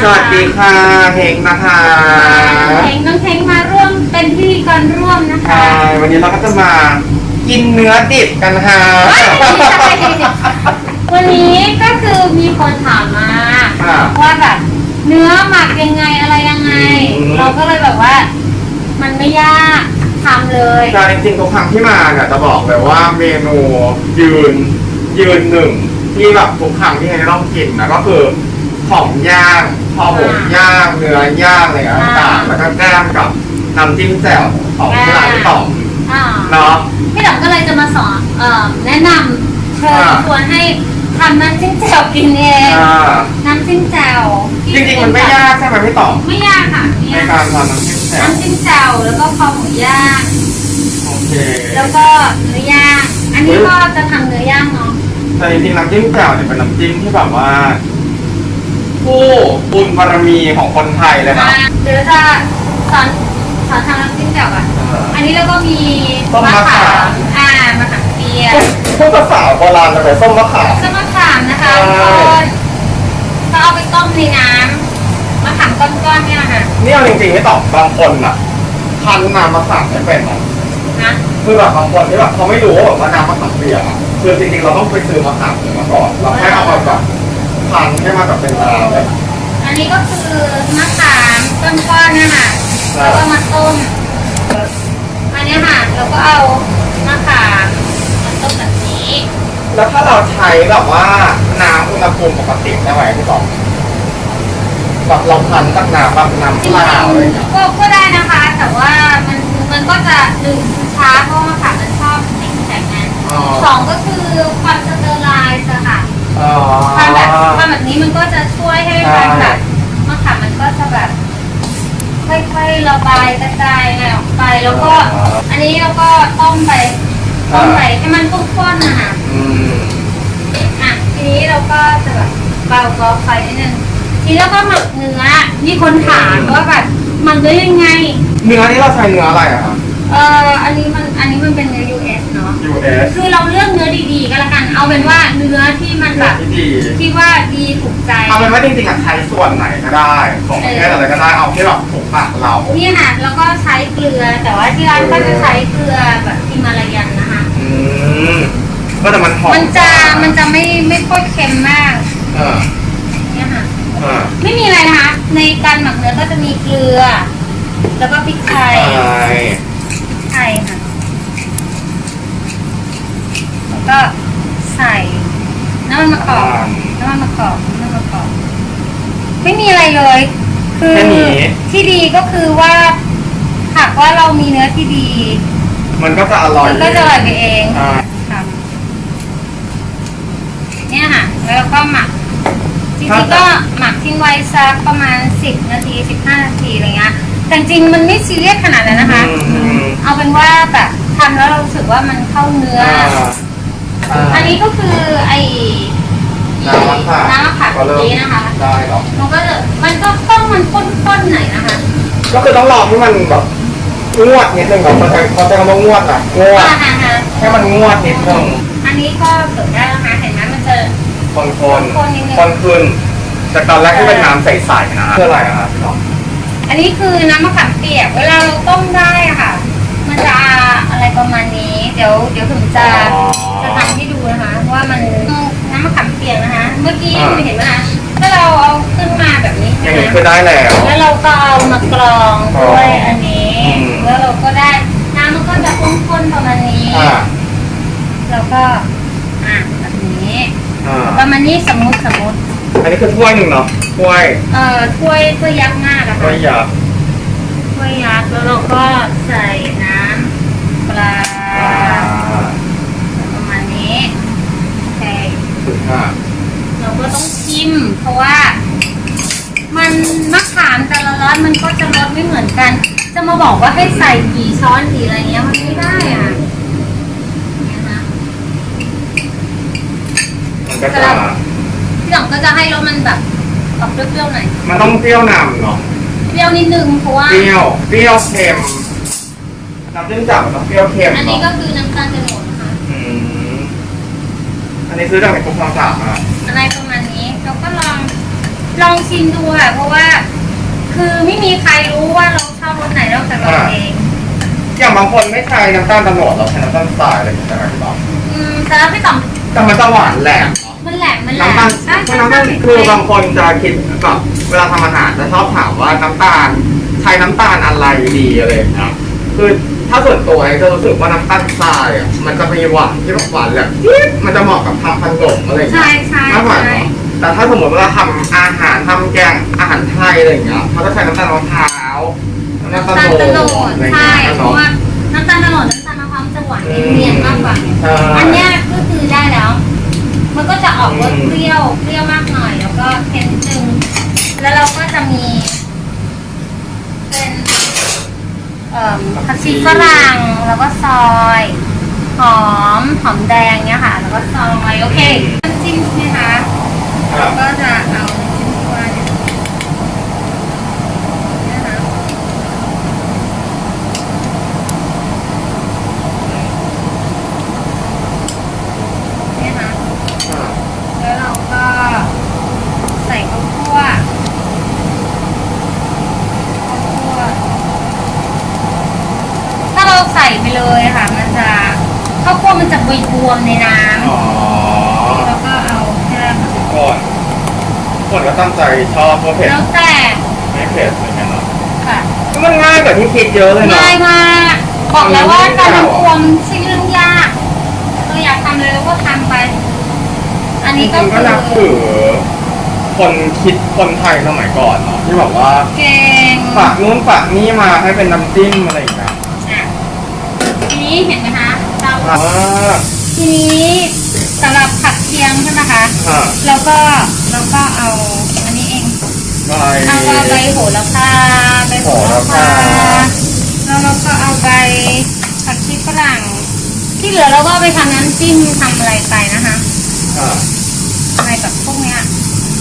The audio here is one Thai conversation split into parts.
นะสคะวัสดีค่ะเฮงนะคะเทงน้องเทงมาร่วมเป็นพิธีกรร่วมนะคะ ใช่วันนี้เราก็จะมากินเนื้อดิบกันค่ะ วันนี้ก็คือมีคนถามมาอ่าว่าแบบเนื้อหมักยังไงอะไรยังไงอืมเราก็เลยแบบว่า มันไม่ยากทำเลยใช่จริงๆทุกครั้งที่มาเนี่ยจะบอกเลยว่าเมนูยืนยืนหนึ่งที่แบบทุกครั้งที่เราต้องกินนะก็คือ ของย่างพอหมกย่างเนื้อย่างอะไรต่างๆแล้วก็แกล้มกับน้ำจิ้มแจ่วของที่ร้านพี่ต่อมอ่าเนาะ พี่ดอกก็เลยจะมาสอนเอ่อแนะนำเชิญอ่าชวนให้ทำน้ำจิ้มแจ่วกินเองอ่าน้ำจิ้มแจ่วจริงๆมันไม่ยากใช่ไหมพี่ต่อมไม่ยากค่ะในเนี่ยการทำน้ำจิ้มแจ่วน้ำจิ้มแจ่วแล้วก็คอหมูย่าง โอเคแล้วก็เนื้อย่าง อันนี้ก็จะทำเนื้อย่างเนาะแต่จริงๆน้ำจิ้มแจ่วเนี่ยเป็นน้ำจิ้มที่แบบว่า ผู้บุญบารมีของคนไทยเลยนะอ่าเดี๋ยวจะสอนสอนทำน้ำจิ้มแจ่วอะ อันนี้แล้วก็มีต้มมะขาม อ่ามะขามเปียกพูดภาษาโบราณเลยส้มมะขาม ส้มมะขามนะคะใช่ทุกคนก็เอาไปต้มในน้ำมะขามก้อนๆเนี่ยค่ะนี่เอาจริงๆไม่ตอบบางคนอะ คั้นน้ำมะขามไม่เป็นหรอกนะคือแบบบางคนที่แบบเขาไม่รู้ว่าแบบว่าน้ำมะขามเปียกอะคือจริงๆเราต้องไปซื้อมะขามมาก่อนเราแค่เอามาแบบ คั้นให้มาแบบเป็นน้ำเลยอันนี้ก็คือมะขามก้อนๆเนี่ยค่ะครับแล้วก็มาต้ม อันเนี้ยค่ะเราก็เอามะขามมาต้มแบบนี้ แล้วถ้าเราใช้แบบว่าน้ำอุณหภูมิปกติได้ไหมพี่ตอบแบบเราคั้นจากน้ำแบบน้ำจริเปงล่าอะไรอย่างเงี้ยๆก็ก็ได้นะคะ แต่ว่ามันมันก็จะหนึ่งช้าเพราะมะขามมันชอบติดแข็งนะอ๋อ สองก็คือความสเตอร์ไลน์อะ ค่ะอ๋อความแบบความแบบนี้มันก็จะช่วยให้ใช่มันแบบมะขามมันก็จะแบบ ค่อยๆระบายกระจายอะไรออกไปแล้วก็ อันนี้เราก็ต้มไปต้มไปให้มันข้นๆนะคะอืมอะทีนี้เราก็จะแบบเบาเบาไฟนิดนึงทีนี้เราก็หมักเนื้อมีคนถามว่าแบบหมักเนื้อยังไง เนื้อนี่เราใช้เนื้ออะไรอะครับเอ่ออันนี้มันอั นนี้มันเป็นเนื้อ US เนาะ US คือเราเลือกเนื้อดีๆก็แล้วกัน เอาเป็นว่าเนื้อที่มันแบบที่ดีที่ว่าดีถูกใจเอาเป็นว่าจริงๆอะใช้ส่วนไหนก็ได้ ของประเทศอะไรก็ได้เอาที่แบบถูกปากเรานี่ค่ะแล้วก็ใช้เกลือ แต่ว่าที่ร้านก็จะใช้เกลือแบบฮิมาลายันนะคะ อืมก็แต่มันหอมมันจะมันจะไม่ไม่ค่อยเค็มมากเออเนี่ยค่ะเออไม่มีอะไรนะคะ ในการหมักเนื้อก็จะมีเกลือ แล้วก็พริกไทย ใช่ พริกไทยค่ะ แล้ว ก็ใส่น้ำมันมะกอกน้ำมันมะกอกน้ำมันมะกอกไม่มีอะไรเลย คือที่ดีก็คือว่าหากว่าเรามีเนื้อที่ดีมันก็จะอร่อยมันก็จะอร่อยไปเองอ่าค่ะเนี่ยค่ะแล้วก็หมักจริงๆก็หมักทิ้งไว้สักประมาณ10นาที15นาทีอะไรเงี้ยแต่จริงๆมันไม่ซีเรียสขนาดนั้นนะคะ อืม เอาเป็นว่าแบบทำแล้วเรารู้สึกว่ามันเข้าเนื้ออ่า ออันนี้ก็คือไอ้น้ำมะขามน้ำมะขามก็เริ่มนี้นะคะได้หรอมันก็จะมันก็ต้องมันข้นๆหน่อยนะคะ ก็คือต้องรอให้มันแบบงวดนิดนึงก่อนเขาใช้เขาใช้คำว่างวดอะงวดอ่าฮะฮะให้มันงวดนิดนึงอันนี้ก็เกิดได้แล้วนะเห็นไหมมันจะคนคนคนนิดนึงคนขึ้นจากตอนแรกที่เป็นน้ำใสๆนะคืออะไรอะครับพี่น้องอันนี้คือน้ำมะขามเปียก เวลาเราต้มได้อะค่ะมัน จะอะไรประมาณนี้ เดี๋ยวเดี๋ยวถึงจะจะทำให้ดูนะคะ ว่ามันน้ำมะขามเปียกนะคะ เมื่อกี้คุณเห็นไหมคะถ้าเราเอาขึ้นมาแบบนี้อใช่ย่างไหมนี้คือได้แล้ว แล้วเราก็เอามากรองด้วยอันนี้อืมแล้วเราก็ได้น้ำมันก็จะข้นๆประมาณนี้อ่าแล้วก็อะแบบนี้อ่าประมาณนี้สมมติสมมติอันนี้คือถ้วยหนึ่งเนาะถ้วย เอ่อถ้วยถ้วยยักษ์มากอะถ้วค่ะยยักษ์ถ้วยยักษ์แล้วเราก็ใส่น้ำปลา อ่า ประมาณนี้โอเค อ่า เราก็ต้องชิม เพราะว่า มันมะขาม แต่ละร้านมันก็จะรสไม่เหมือนกัน จะมาบอกว่าให้ใส่กี่ช้อนกี่อะไรเงี้ยมันไม่ได้อะเนี่ยนะมันก็จะพี่หลังก็จะให้รสมันแบบออกเปรี้ยวๆหน่อยมันต้องเปรี้ยวนำเนาะเปรี้ยวนิดนึงเพราะว่าเปรี้ยวเปรี้ยวเค็มน้ำจิ้มจับมันต้องเปรี้ยวเค็มอันนี้ก็เนาะคือน้ำตาลกระโดดนะคะอืมอันนี้ซื้อจากไหนพวกทางสามอะอะไรประมาณนี้เราก็ลองลองชิมดูค่ะเพราะว่า คือไม่มีใครรู้ว่าเราชอบรสไหนนอกจากเราเองอย่างบางคนไม่ใช้น้ำตาลตะโนดเราใช้น้ำตาลทรายอะไรอย่างเงี้ยใช่ไหมพี่ต่ออืมแต่แล้วพี่ต่อมแต่มันจะหวานแหลมเนาะมันแหลมมันแหลน้ำตามลใช่คือน้ำตาลคือบางคนจะคิดแบบเวลาทำอาหารจะชอบถามว่าน้ำตาลใช้น้ำตาลอะไรดีอะไรอย่างเงี้ยคือถ้าส่วนตัวเองจะรู้สึกว่าน้ำตาลทรายอะมันจะมีหวานที่แบบหวานแหลมจี๊ดมันจะเหมาะกับทำขนมอะไรอย่างเงี้ใช่ยใช่มากกว่าใช่เนาะ แต่ถ้าสมมติว่าทำอาหารทำแกงอาหารไทยอะไรอย่างเงี้ยเขาจะใช้น้ำตาลมะพร้าวน้ำน้ำตาตาลลโนตะโนดดอะไรอย่างใช่เงี้ยเพเนาะราะ ว่าน้ำตาลตะโนดน้ำตาลมะพร้าวมันจะหวานเนียนๆมากกว่าไงใช่อันเนี้ยก็คือได้แล้ว มันก็จะออกรสอืม เปรี้ยวเปรี้ยวมากหน่อยแล้วก็เค็มนิดนึงแล้วเราก็จะมี เป็นเอ่อผักชีฝรั่งแล้วก็ซอยหอมหอมแดงเนี้ยค่ะ แล้วก็ซอยโอเคน้ำจิ้มใช่ไหมคะครั เราบก็จะเอาน้ำจิ้มที่ว่าเนี่ยนะคะเนี่ยนะแล้วเราก็ใส่ข้าวคั่วข้าวคั่วถ้าเราใส่ไปเลยค่ะ มันจะข้าวคั่วมันจะบวยบวมในน้อ๋อำแล้วก็เอาแค่ ก่อน ก่อนก็ตั้งใจชอบเพราะเผ็ดแล้วแต่ไม่เผ็ดเหมือนกันเนาะค่ะมันง่ายกว่าที่คิดเยอะเลยเนาะง่ายมากบอกแล้วว่าการทำครัวมันไม่ใช่เรื่องยากเราอยากทำเลยเราก็ทำไป อันจนี้ริก็งๆก็คือนับถือคนคิดคนไทยสมัยก่อนเนาะที่แบบว่าเก่งฝากนู้นฝากนี่มาให้เป็นน้ำจิ้มอะไรอย่างเงี้ยอะทีนี้เห็นไหมคะเราอ่าทีนี้สำหรับผักเคียงใช่ไหมคะอ่าแล้วก็ แล้วก็เอาอันนี้เองใบเอาว่าใบโหระพาใบโหระพาแล้วเราก็เอาใบผักชีฝรั่ง ที่เหลือเราก็เอาไปทำน้ำจิ้มทำอะไรไปนะคะอ่าอะไรแบบพวกเนี้ย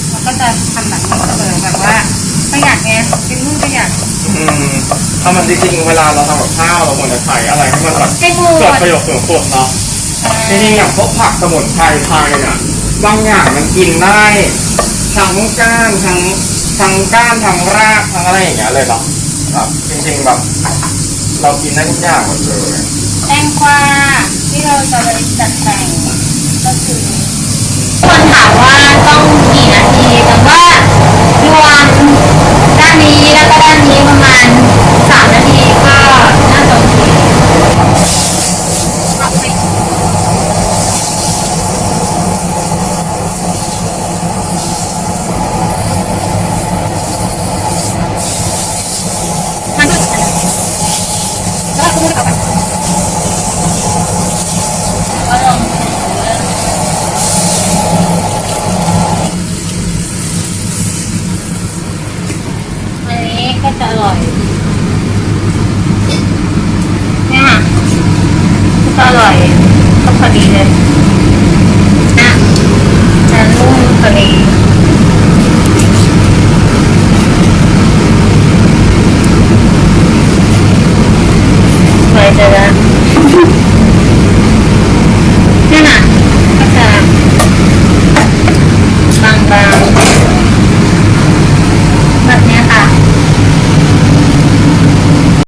เราก็จะทำแบบนี้เลยแบบว่าประหยัดไงกินนู่นประหยัดอืมถ้ามันจริงๆเวลาเราทำกับข้าวเราควรจะใช้อะไรให้มันแบบให้หมเกิดดประโยชน์สูงสุดเนาะจริงๆอย่างพวกผักสมุนไพรไทยเนี่ย บางอย่างมันกินได้ ทั้งก้านทั้งทั้งก้านทั้งรากทั้งอะไรอย่างเงี้ยเลยเนาะแบบจริงๆแบบเรากินได้ทุกอย่างหมดเลยแตงกวาที่เราจะไปจัดแต่งก็คือคนถามว่าต้องกี่นาทีแต่ว่ารวมด้านนี้แล้วก็ด้านนี้ประมาณสามนาทีก็น่ ก็จะอร่อยเนี่ยค่ะก็อร่อยก็พอดีเลยนะแต่นุ่มพอดี